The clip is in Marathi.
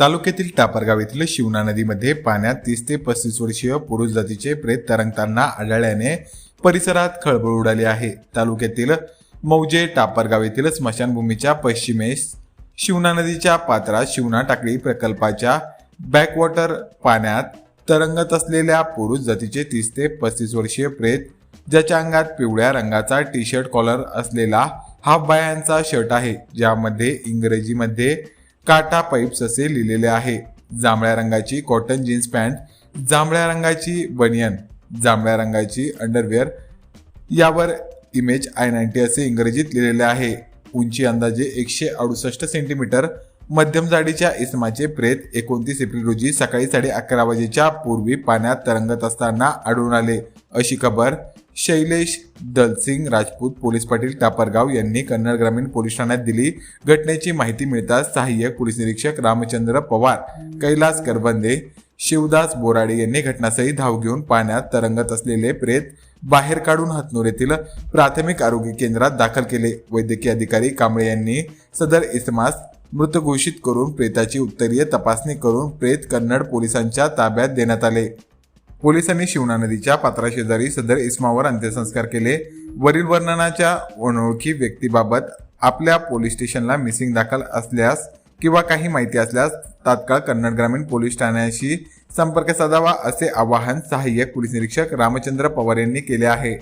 तालुक्यातील टापरगाव येथील शिवना नदीमध्ये पाण्यात तीस ते पस्तीस वर्षीय पुरुष जातीचे प्रेत तरंगताना आढळल्याने परिसरात खळबळ उडाली आहे. तालुक्यातील मौजे टापरगाव येथील स्मशानभूमीच्या पश्चिमेस शिवना नदीच्या पात्रात शिवना टाकळी प्रकल्पाच्या बॅकवॉटर पाण्यात तरंगत असलेल्या पुरुष जातीचे तीस ते पस्तीस वर्षीय प्रेत ज्याच्या अंगात पिवळ्या रंगाचा टी शर्ट कॉलर असलेला हाफ बायांचा शर्ट आहे. ज्यामध्ये इंग्रजीमध्ये काटा पाईप्स असे लिहिलेले आहे. जांभळ्या रंगाची कॉटन जीन्स पॅन्ट जांभळ्या रंगाची बनियन जांभळ्या रंगाची अंडरवेअर यावर इमेज आय नाईन्टी असे इंग्रजीत लिहिलेले आहे. उंची अंदाजे एकशे अडुसष्ट सेंटीमीटर मध्यम जाडीच्या इसमाचे प्रेत एकोणतीस एप्रिल रोजी सकाळी साडे अकरा वाजेच्या पूर्वी पाण्यात तरंगत असताना आढळून आले. अशी खबर शैलेश दलसिंग राजपूत पोलीस पाटील टापरगाव यांनी कन्नड ग्रामीण पोलीस ठाण्यात दिली. घटनेची माहिती मिळताच सहाय्यक पोलीस निरीक्षक रामचंद्र पवार कैलास करबंदे शिवदास बोराडे यांनी घटनास्थळी धाव घेऊन पाण्यात तरंगत असलेले प्रेत बाहेर काढून हतनूर येथील प्राथमिक आरोग्य केंद्रात दाखल केले. वैद्यकीय अधिकारी कांबळे यांनी सदर इसमास मृत घोषित करून प्रेताची उत्तरीय तपासणी करून प्रेत कन्नड पोलिसांच्या ताब्यात देण्यात आले. पोलिसांनी शिवना नदीच्या पात्राशेजारी सदर इस्मावर अंत्यसंस्कार केले. वरील वर्णनाच्या अनोळखी व्यक्तीबाबत आपल्या पोलीस स्टेशनला मिसिंग दाखल असल्यास किंवा काही माहिती असल्यास तात्काळ कन्नड ग्रामीण पोलीस ठाण्याशी संपर्क साधावा असे आवाहन सहाय्यक पोलीस निरीक्षक रामचंद्र पवार यांनी केले आहे.